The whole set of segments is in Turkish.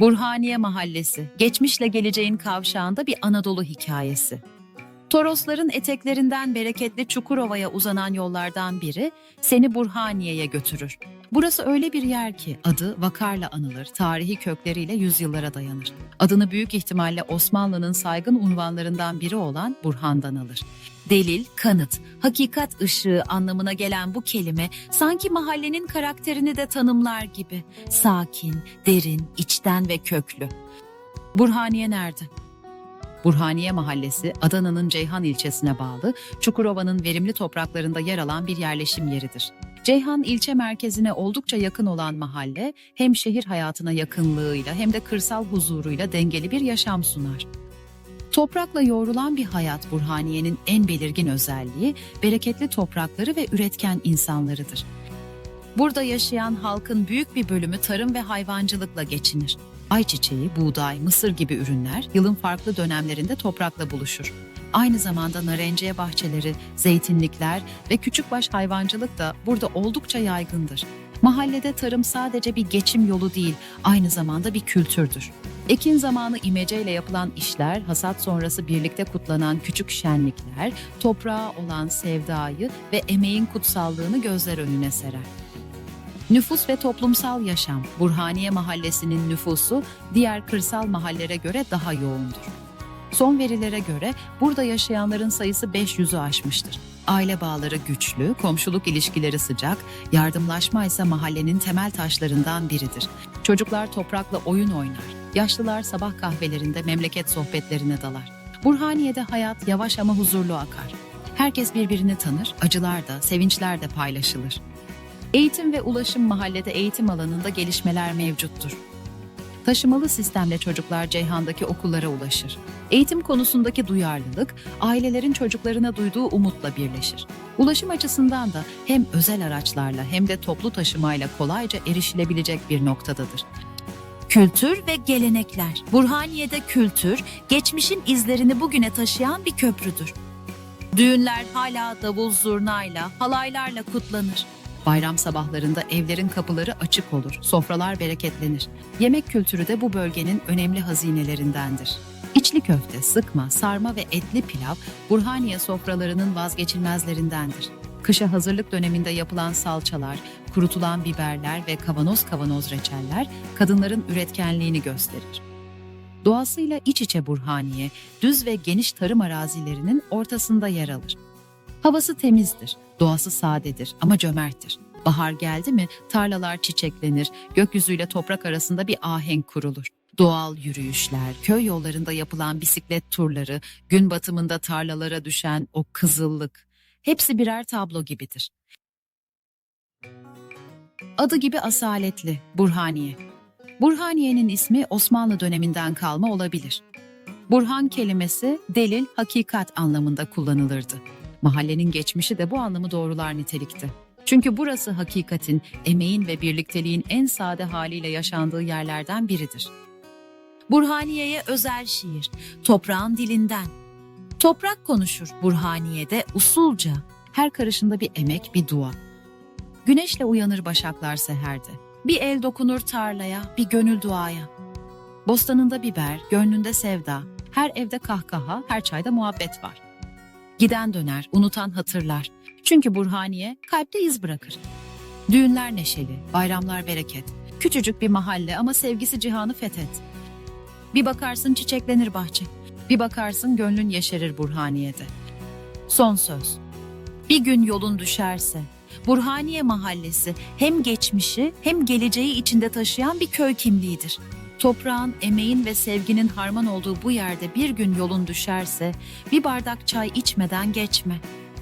Burhaniye Mahallesi, geçmişle geleceğin kavşağında bir Anadolu hikayesi. Torosların eteklerinden bereketli Çukurova'ya uzanan yollardan biri seni Burhaniye'ye götürür. Burası öyle bir yer ki adı vakarla anılır, tarihi kökleriyle yüzyıllara dayanır. Adını büyük ihtimalle Osmanlı'nın saygın unvanlarından biri olan Burhan'dan alır. Delil, kanıt, hakikat ışığı anlamına gelen bu kelime sanki mahallenin karakterini de tanımlar gibi. Sakin, derin, içten ve köklü. Burhaniye nerede? Burhaniye Mahallesi, Adana'nın Ceyhan ilçesine bağlı, Çukurova'nın verimli topraklarında yer alan bir yerleşim yeridir. Ceyhan ilçe merkezine oldukça yakın olan mahalle, hem şehir hayatına yakınlığıyla hem de kırsal huzuruyla dengeli bir yaşam sunar. Toprakla yoğrulan bir hayat Burhaniye'nin en belirgin özelliği, bereketli toprakları ve üretken insanlarıdır. Burada yaşayan halkın büyük bir bölümü tarım ve hayvancılıkla geçinir. Ayçiçeği, buğday, mısır gibi ürünler yılın farklı dönemlerinde toprakla buluşur. Aynı zamanda narenciye bahçeleri, zeytinlikler ve küçükbaş hayvancılık da burada oldukça yaygındır. Mahallede tarım sadece bir geçim yolu değil, aynı zamanda bir kültürdür. Ekin zamanı imeceyle yapılan işler, hasat sonrası birlikte kutlanan küçük şenlikler, toprağa olan sevdayı ve emeğin kutsallığını gözler önüne serer. Nüfus ve toplumsal yaşam, Burhaniye Mahallesi'nin nüfusu diğer kırsal mahallelere göre daha yoğundur. Son verilere göre burada yaşayanların sayısı 500'ü aşmıştır. Aile bağları güçlü, komşuluk ilişkileri sıcak, yardımlaşma ise mahallenin temel taşlarından biridir. Çocuklar toprakla oyun oynar, yaşlılar sabah kahvelerinde memleket sohbetlerine dalar. Burhaniye'de hayat yavaş ama huzurlu akar. Herkes birbirini tanır, acılar da, sevinçler de paylaşılır. Eğitim ve ulaşım mahallede eğitim alanında gelişmeler mevcuttur. Taşımalı sistemle çocuklar Ceyhan'daki okullara ulaşır. Eğitim konusundaki duyarlılık, ailelerin çocuklarına duyduğu umutla birleşir. Ulaşım açısından da hem özel araçlarla hem de toplu taşımayla kolayca erişilebilecek bir noktadadır. Kültür ve gelenekler. Burhaniye'de kültür, geçmişin izlerini bugüne taşıyan bir köprüdür. Düğünler hala davul zurnayla, halaylarla kutlanır. Bayram sabahlarında evlerin kapıları açık olur, sofralar bereketlenir. Yemek kültürü de bu bölgenin önemli hazinelerindendir. İçli köfte, sıkma, sarma ve etli pilav Burhaniye sofralarının vazgeçilmezlerindendir. Kışa hazırlık döneminde yapılan salçalar, kurutulan biberler ve kavanoz kavanoz reçeller kadınların üretkenliğini gösterir. Doğasıyla iç içe Burhaniye, düz ve geniş tarım arazilerinin ortasında yer alır. Havası temizdir, doğası sadedir ama cömerttir. Bahar geldi mi tarlalar çiçeklenir, gökyüzüyle toprak arasında bir ahenk kurulur. Doğal yürüyüşler, köy yollarında yapılan bisiklet turları, gün batımında tarlalara düşen o kızıllık, hepsi birer tablo gibidir. Adı gibi asaletli, Burhaniye. Burhaniye'nin ismi Osmanlı döneminden kalma olabilir. Burhan kelimesi delil, hakikat anlamında kullanılırdı. Mahallenin geçmişi de bu anlamı doğrular nitelikte. Çünkü burası hakikatin, emeğin ve birlikteliğin en sade haliyle yaşandığı yerlerden biridir. Burhaniye'ye özel şiir, toprağın dilinden. Toprak konuşur Burhaniye'de usulca, her karışında bir emek, bir dua. Güneşle uyanır başaklar seherde. Bir el dokunur tarlaya, bir gönül duaya. Bostanında biber, gönlünde sevda, her evde kahkaha, her çayda muhabbet var. Giden döner, unutan hatırlar. Çünkü Burhaniye kalpte iz bırakır. Düğünler neşeli, bayramlar bereket. Küçücük bir mahalle ama sevgisi cihanı fethet. Bir bakarsın çiçeklenir bahçe. Bir bakarsın gönlün yeşerir Burhaniye'de. Son söz. Bir gün yolun düşerse, Burhaniye Mahallesi hem geçmişi hem geleceği içinde taşıyan bir köy kimliğidir. Toprağın, emeğin ve sevginin harman olduğu bu yerde bir gün yolun düşerse bir bardak çay içmeden geçme.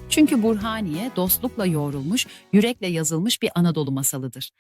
Çünkü Burhaniye dostlukla yoğrulmuş, yürekle yazılmış bir Anadolu masalıdır.